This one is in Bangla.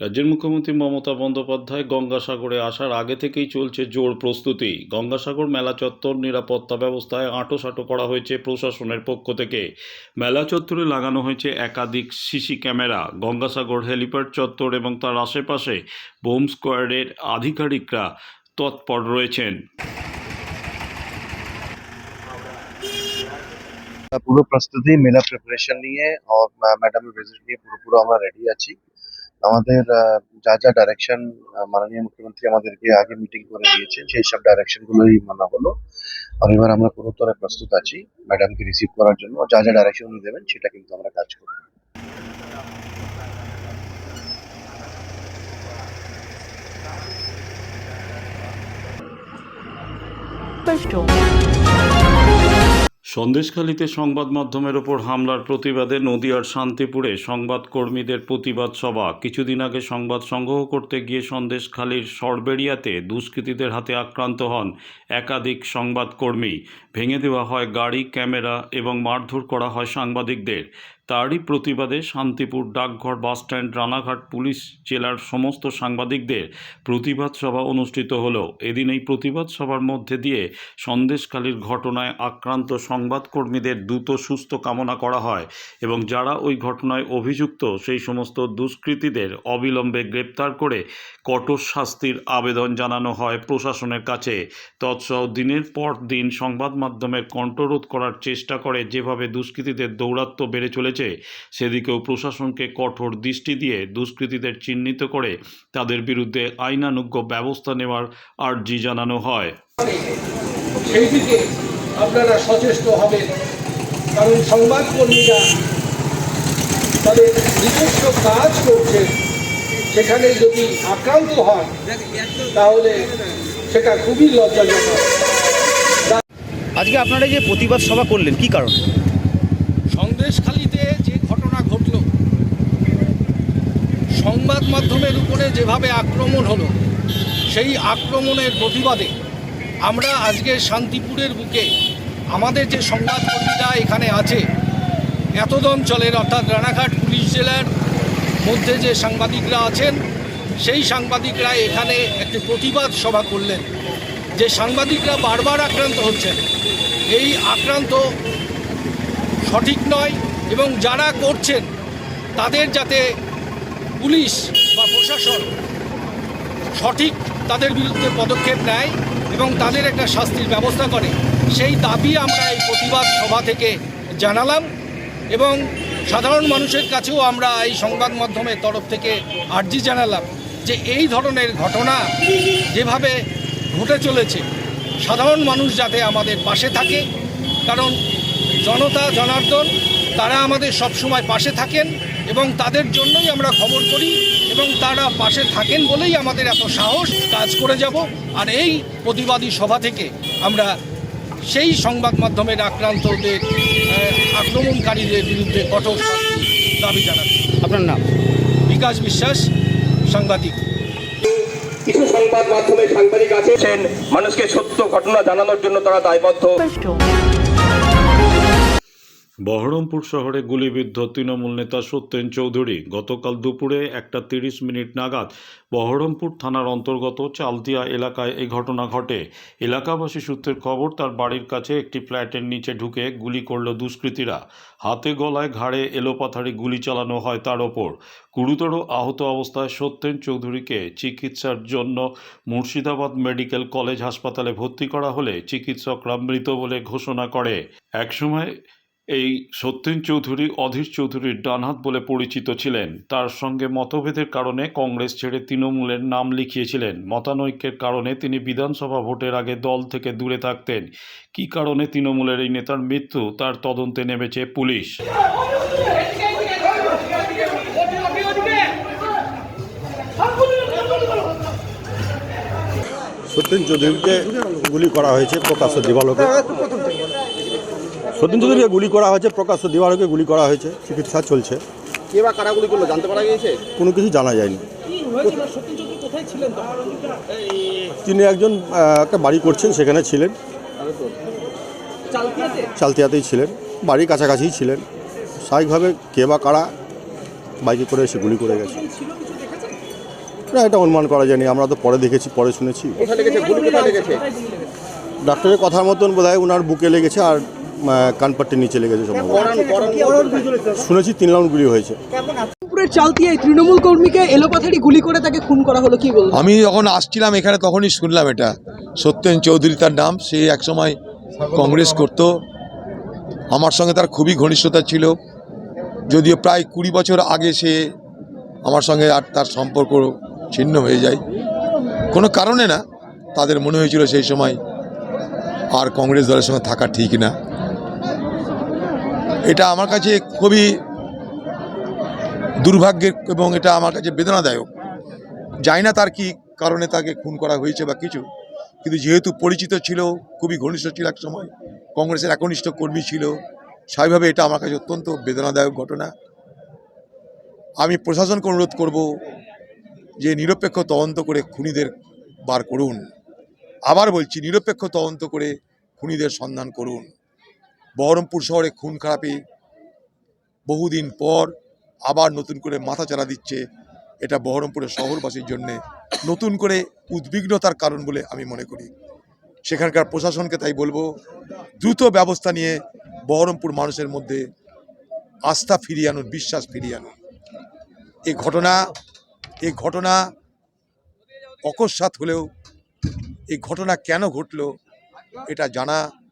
রাজ্যের মুখ্যমন্ত্রী মমতা বন্দ্যোপাধ্যায় গঙ্গাসাগরে আসার আগে থেকেই চলছে জোর প্রস্তুতি। গঙ্গাসাগর মেলা চত্বর নিরাপত্তা ব্যবস্থায় আঁটোসাঁটো করা হয়েছে প্রশাসনের পক্ষ থেকে। মেলা চত্বরে লাগানো হয়েছে একাধিক সিসি ক্যামেরা। গঙ্গাসাগর হেলিপ্যাড চত্বর এবং তার আশেপাশে বোম স্কোয়াডের আধিকারিকরা তৎপর রয়েছেন। পুরো প্রস্তুতি, মেলা প্রিপারেশন নিয়ে আর ম্যাডামের ভিজিট নিয়ে পুরো পুরো আমরা রেডি আছি। আমাদের যা যা ডাইরেকশন মাননীয় মুখ্যমন্ত্রী আমাদেরকে আগে মিটিং করে দিয়েছেন, সেই সব ডাইরেকশন গুলোই মানা হলো। আর এবার আমরা পুরোতরে প্রস্তুত আছি ম্যাডামকে রিসিভ করার জন্য। যা যা ডাইরেকশন উনি দেবেন, সেটা কিন্তু আমরা কাজ করব. সন্দেশখালীতে সংবাদ মাধ্যমের ওপর হামলার প্রতিবাদে নদীয়ার শান্তিপুরে সংবাদকর্মীদের প্রতিবাদ সভা। কিছুদিন আগে সংবাদ সংগ্রহ করতে গিয়ে সন্দেশখালীর সরবেরিয়াতে দুষ্কৃতীদের হাতে আক্রান্ত হন একাধিক সংবাদকর্মী। ভেঙে দেওয়া হয় গাড়ি, ক্যামেরা এবং মারধর করা হয় সাংবাদিকদের। তারই প্রতিবাদে শান্তিপুর ডাকঘর, বাসস্ট্যান্ড, রানাঘাট, পুলিশ, জেলার সমস্ত সাংবাদিকদের প্রতিবাদ সভা অনুষ্ঠিত হলো। এদিন এই প্রতিবাদ সভার মধ্যে দিয়ে সন্দেশখালীর ঘটনায় আক্রান্ত সংবাদকর্মীদের দ্রুত সুস্থ কামনা করা হয় এবং যারা ওই ঘটনায় অভিযুক্ত, সেই সমস্ত দুষ্কৃতীদের অবিলম্বে গ্রেপ্তার করে কঠোর শাস্তির আবেদন জানানো হয় প্রশাসনের কাছে। তৎসহ দিনের পর দিন সংবাদ মাধ্যমের কণ্ঠরোধ করার চেষ্টা করে যেভাবে দুষ্কৃতীদের দৌরাত্ম্য বেড়ে চলেছে সেদিকেও প্রশাসনকে কঠোর দৃষ্টি দিয়ে দুষ্কৃতীদের চিহ্নিত করে তাদের বিরুদ্ধে আইনানুজ্ঞ ব্যবস্থা নেওয়ার আর্জি জানানো হয়। সেই দিকে আপনারা সচেষ্ট হবেন। কারণ সংবাদকর্মীরা তাদের নিজস্ব কাজ করছে সেখানে যদি আক্রান্ত হন তাহলে সেটা খুবই লজ্জাজনক। আজকে আপনারা যে প্রতিবাদ সভা করলেন কি কারণ সন্দেশখালিতে যে ঘটনা ঘটল সংবাদ মাধ্যমের উপরে যেভাবে আক্রমণ হলো, সেই আক্রমণের প্রতিবাদে আমরা আজকে শান্তিপুরের বুকে আমাদের যে সংবাদকর্মীরা এখানে আছে এতদ অঞ্চলের অর্থাৎ রানাঘাট পুলিশ জেলার মধ্যে যে সাংবাদিকরা আছেন, সেই সাংবাদিকরা এখানে একটি প্রতিবাদ সভা করলেন, যে সাংবাদিকরা বারবার আক্রান্ত হচ্ছেন। এই আক্রান্ত সঠিক নয় এবং যারা করছেন, তাদের যাতে পুলিশ বা প্রশাসন সঠিক তাদের বিরুদ্ধে পদক্ষেপ নেয় এবং তাদের একটা শাস্তির ব্যবস্থা করে। সেই দাবি আমরা এই প্রতিবাদ সভা থেকে জানালাম এবং সাধারণ মানুষের কাছেও আমরা এই সংবাদ মাধ্যমের তরফ থেকে আর্জি জানালাম যে এই ধরনের ঘটনা যেভাবে ঘটে চলেছে, সাধারণ মানুষ যাতে আমাদের পাশে থাকে, কারণ জনতা, জনার্দন, তারা আমাদের সবসময় পাশে থাকেন। এবং তাদের জন্যই আমরা খবর করি এবং তারা পাশে থাকেন বলেই আমাদের এত সাহস কাজ করে যাব। আর এই প্রতিবাদী সভা থেকে আমরা সেই সংবাদ মাধ্যমের আক্রান্তদের আক্রমণকারীদের বিরুদ্ধে কঠোর দাবি জানাচ্ছি। আপনার নাম? বিকাশ বিশ্বাস সাংবাদিক। কিছু সংবাদ মাধ্যমে সাংবাদিক আছেন মানুষকে সত্য ঘটনা জানানোর জন্য তারা দায়বদ্ধ. বহরমপুর শহরে গুলিবিদ্ধ তৃণমূল নেতা সত্যেন চৌধুরী গতকাল দুপুরে একটা তিরিশ মিনিট নাগাদ বহরমপুর থানার অন্তর্গত চালতিয়া এলাকায় এই ঘটনা ঘটে। এলাকাবাসী সূত্রের খবর, তার বাড়ির কাছে একটি ফ্ল্যাটের নিচে ঢুকে গুলি করল দুষ্কৃতীরা। হাতে গলায় ঘাড়ে এলোপাথারি গুলি চালানো হয় তার ওপর। গুরুতর আহত অবস্থায় সত্যেন চৌধুরীকে চিকিৎসার জন্য মুর্শিদাবাদ মেডিকেল কলেজ হাসপাতালে ভর্তি করা হলে চিকিৎসকরা মৃত বলে ঘোষণা করে। একসময় এই সত্যেন চৌধুরী অধীর চৌধুরীর ডানহাত বলে পরিচিত ছিলেন। তার সঙ্গে মতভেদের কারণে কংগ্রেস ছেড়ে তৃণমূলের নাম লিখিয়েছিলেন। মতানৈক্যের কারণে তিনি বিধানসভা ভোটের আগে দল থেকে দূরে থাকতেন। কী কারণে তৃণমূলের এই নেতার মৃত্যু, তার তদন্তে নেমেছে পুলিশ। সত্যেন চৌধুরীকে গুলি করা হয়েছে প্রকাশ্য দিবালোকে। সত্যেন চৌধুরীকে গুলি করা হয়েছে প্রকাশ্য দিবালোকে গুলি করা হয়েছে চিকিৎসা চলছে। কে বা কারা গুলি করল জানতে পারা গিয়েছে? কোনো কিছু জানা যায়নি। তিনি একজন একটা বাড়ি করছেন সেখানে ছিলেন। চালতিয়াতেই ছিলেন বাড়ির কাছাকাছিই ছিলেন। স্বাভাবিকভাবে কে বা কারা বাইকে করে এসে গুলি করে গেছে। না এটা অনুমান করা যায়নি আমরা তো পরে দেখেছি পরে শুনেছি। ডাক্তারের কথার মতন বোধ হয় ওনার বুকে লেগেছে আর কানপাট্টির নিচে লেগেছে সম্ভবত। শুনেছি তিন রাউন্ড গুলি হয়েছে। দুপুরের তৃণমূল কর্মীকে এলোপাথারি গুলি করে তাকে খুন করা হলো কি বলব আমি যখন আসছিলাম এখানে তখনই শুনলাম এটা। সত্যেন চৌধুরী তার নাম সে একসময় কংগ্রেস করত। আমার সঙ্গে তার খুবই ঘনিষ্ঠতা ছিল। যদিও প্রায় কুড়ি বছর আগে সে আমার সঙ্গে আর তার সম্পর্ক ছিন্ন হয়ে যায়। কোনো কারণে না তাদের মনে হয়েছিল সেই সময় আর কংগ্রেস দলের সঙ্গে থাকা ঠিক না। এটা আমার কাছে খুবই দুর্ভাগ্যের এবং এটা আমার কাছে বেদনাদায়ক। জানি না তার কি কারণে তাকে খুন করা হয়েছে বা কিছু, কিন্তু যেহেতু পরিচিত ছিল, খুবই ঘনিষ্ঠ ছিল এক সময়, কংগ্রেসের একনিষ্ঠ কর্মী ছিল, স্বাভাবিকভাবে এটা আমার কাছে অত্যন্ত বেদনাদায়ক ঘটনা। আমি প্রশাসনকে অনুরোধ করব যে নিরপেক্ষ তদন্ত করে খুনিদের বার করুন। আবার বলছি, নিরপেক্ষ তদন্ত করে খুনিদের সন্ধান করুন। বহরমপুর শহরে খুন খারাপে। বহুদিন পর আবার নতুন করে মাথা চারা দিচ্ছে এটা বহরমপুরের শহরবাসীর জন্যে নতুন করে উদ্বিগ্নতার কারণ বলে আমি মনে করি। সেখানকার প্রশাসনকে তাই বলব, দ্রুত ব্যবস্থা নিয়ে বহরমপুর মানুষের মধ্যে আস্থা ফিরিয়ে আনুন, বিশ্বাস ফিরিয়ে আনুন। এই ঘটনা এই ঘটনা অকস্মাৎ হলেও এই ঘটনা কেন ঘটলো এটা জানা